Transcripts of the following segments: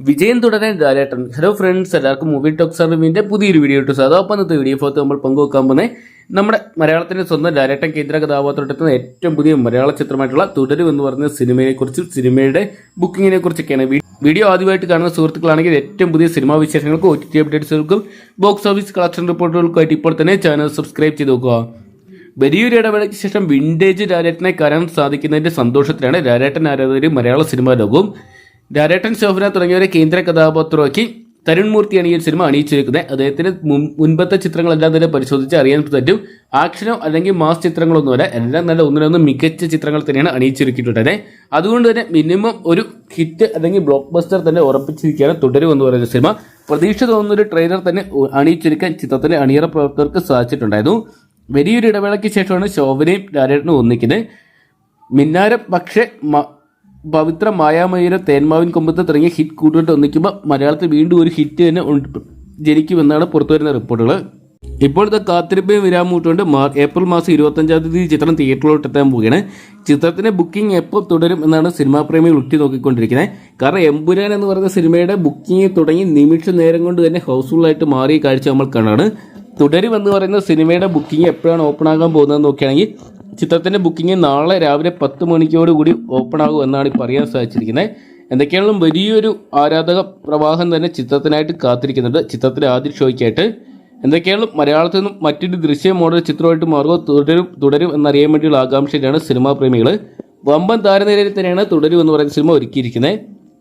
വിജയം തുടരാൻ Lalettan hello friends എല്ലാവർക്കും മൂവി ടോക്സ് അറിവിന്റെ പുതിയൊരു വീഡിയോ ഇട്ടു. അപ്പം ഇന്നത്തെ വീഡിയോ ഫോത്ത് നമ്മൾ പങ്കുവെക്കാൻ പോകുന്നത് നമ്മുടെ മലയാളത്തിന്റെ സ്വന്തം ലാലേട്ടൻ കേന്ദ്ര കഥാപാത്രത്തെത്തുന്ന ഏറ്റവും പുതിയ മലയാള ചിത്രമായിട്ടുള്ള തുടരും എന്ന് പറയുന്ന സിനിമയെ കുറിച്ചും സിനിമയുടെ ബുക്കിങ്ങിനെ കുറിച്ചൊക്കെയാണ് വീഡിയോ ആദ്യമായിട്ട് കാണുന്ന സുഹൃത്തുക്കളാണെങ്കിൽ ഏറ്റവും പുതിയ സിനിമാ വിശേഷങ്ങൾക്കും ഒ ടി ടി അപ്ഡേറ്റ്സുകൾക്കും ബോക്സ് ഓഫീസ് കളക്ഷൻ റിപ്പോർട്ടുകൾക്കുമായിട്ട് ഇപ്പോൾ തന്നെ ചാനൽ സബ്സ്ക്രൈബ് ചെയ്ത് നോക്കുക. വലിയൊരു ഇടവേളയ്ക്ക് ശേഷം വിന്റേജ് ലാലേട്ടനെ കാണാൻ സാധിക്കുന്നതിന്റെ സന്തോഷത്തിലാണ് ലാലേട്ടൻ ആരാധകരും മലയാള സിനിമാ ലോകവും രാരേട്ടൻ ശോഭന തുടങ്ങിയവരെ കേന്ദ്ര കഥാപാത്രമാക്കി തരുൺ മൂർത്തിയാണ് ഈ സിനിമ അണിയിച്ചിരിക്കുന്നത്. അദ്ദേഹത്തിന്റെ മുൻ- മുൻപത്തെ ചിത്രങ്ങളെല്ലാം തന്നെ പരിശോധിച്ച് അറിയാൻ പറ്റും. ആക്ഷനോ അല്ലെങ്കിൽ മാസ് ചിത്രങ്ങളൊന്നുമല്ല എല്ലാം നല്ല ഒന്നിനൊന്നും മികച്ച ചിത്രങ്ങൾ തന്നെയാണ് അണിയിച്ചൊരുക്കിയിട്ടുള്ളത് അതുകൊണ്ട് തന്നെ മിനിമം ഒരു ഹിറ്റ് അല്ലെങ്കിൽ ബ്ലോക്ക് ബസ്റ്റർ തന്നെ ഉറപ്പിച്ചിരിക്കുകയാണ് തുടരും എന്ന് പറയുന്ന സിനിമ. പ്രതീക്ഷ തോന്നുന്ന ഒരു ട്രെയിലർ തന്നെ അണിയിച്ചിരിക്കാൻ ചിത്രത്തിലെ അണിയറ പ്രവർത്തകർക്ക് സാധിച്ചിട്ടുണ്ടായിരുന്നു. വലിയൊരു ഇടവേളയ്ക്ക് ശേഷമാണ് ശോഭനയും ഡയറക്ടറും ഒന്നിക്കുന്നത്. മിന്നാരം പക്ഷേ പവിത്ര മായാമയൂരം തേന്മാവിൻ കൊമ്പത്ത് തുടങ്ങിയ ഹിറ്റ് കൂട്ടുകെട്ട് ഒന്നിക്കുമ്പോൾ മലയാളത്തിൽ വീണ്ടും ഒരു ഹിറ്റ് തന്നെ ജനിക്കുമെന്നാണ് പുറത്തുവരുന്ന റിപ്പോർട്ടുകൾ. ഇപ്പോഴത്തെ കാത്തിരിപ്പയും മാ ഏപ്രിൽ മാസം ഇരുപത്തഞ്ചാം തീയതി ചിത്രം തിയേറ്ററിലോട്ട് എത്താൻ പോവുകയാണ്. ചിത്രത്തിന്റെ ബുക്കിംഗ് എപ്പോൾ തുടരും എന്നാണ് സിനിമാ പ്രേമികൾ ഉറ്റി നോക്കിക്കൊണ്ടിരിക്കുന്നത്. കാരണം എമ്പുരാൻ എന്ന് പറയുന്ന സിനിമയുടെ ബുക്കിംഗ് തുടങ്ങി നിമിഷ നേരം കൊണ്ട് തന്നെ ഹൗസ്ഫുള്ളായിട്ട് മാറിയ കാഴ്ച നമ്മൾ കാണാണ്. തുടരും എന്ന് പറയുന്ന സിനിമയുടെ ബുക്കിംഗ് എപ്പോഴാണ് ഓപ്പൺ ആകാൻ പോകുന്നതെന്ന് നോക്കുകയാണെങ്കിൽ ചിത്രത്തിന്റെ ബുക്കിംഗ് നാളെ രാവിലെ പത്ത് മണിക്കോടുകൂടി ഓപ്പൺ ആകും എന്നാണ് ഇപ്പോൾ അറിയാൻ സാധിച്ചിരിക്കുന്നത് എന്തൊക്കെയാണെങ്കിലും വലിയൊരു ആരാധക പ്രവാഹം തന്നെ ചിത്രത്തിനായിട്ട് കാത്തിരിക്കുന്നുണ്ട് ചിത്രത്തിലെ ആദ്യ ഷോയ്ക്കായിട്ട്. എന്തൊക്കെയാണെങ്കിലും മലയാളത്തിൽ നിന്നും മറ്റൊരു ദൃശ്യ മോഡൽ ചിത്രമായിട്ട് മാറുക തുടരും തുടരും എന്നറിയാൻ വേണ്ടിയുള്ള ആകാംക്ഷയിലാണ് സിനിമാ പ്രേമികൾ വമ്പൻ താരനിരയിൽ തന്നെയാണ് തുടരും എന്ന് പറയുന്ന സിനിമ ഒരുക്കിയിരിക്കുന്നത്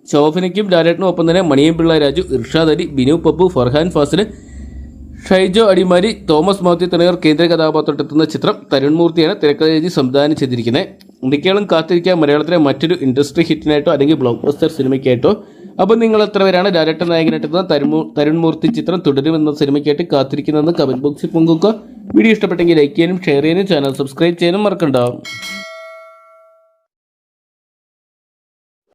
ശോഭനയ്ക്കും ലാലേട്ടനും ഒപ്പം തന്നെ മണിയൻ പിള്ള രാജു ഇർഷാദ് അലി ബിനു പപ്പു ഫർഹാൻ ഫാസിൽ ഷൈജോ അടിമാരി തോമസ് മാത്യു തുടങ്ങിയവർ കേന്ദ്ര കഥാപാത്രത്തെത്തുന്ന ചിത്രം തരുൺ മൂർത്തിയാണ് തിരക്കഥ എഴുതി സംവിധാനം ചെയ്തിരിക്കുന്നത് ഇന്ത്യക്കോളം കാത്തിരിക്കാൻ മലയാളത്തിലെ മറ്റൊരു ഇൻഡസ്ട്രി ഹിറ്റിനായിട്ടോ അല്ലെങ്കിൽ ബ്ലോക്ക് ബസ്റ്റർ സിനിമയ്ക്കായിട്ടോ. അപ്പോൾ നിങ്ങൾ എത്ര പേരാണ് ഡയറക്ടർ നായകനായിട്ടെത്തുന്ന തരുൺ തരുൺമൂർത്തി തരുൺ മൂർത്തി ചിത്രം തുടരുമെന്ന സിനിമയ്ക്കായിട്ട് കാത്തിരിക്കുന്നതെന്ന് കമന്റ് ബോക്സിൽ പങ്കുവെക്കുക. വീഡിയോ ഇഷ്ടപ്പെട്ടെങ്കിൽ ലൈക്ക് ചെയ്യാനും ഷെയർ ചെയ്യാനും ചാനൽ സബ്സ്ക്രൈബ് ചെയ്യാനും മറക്കണ്ടാവും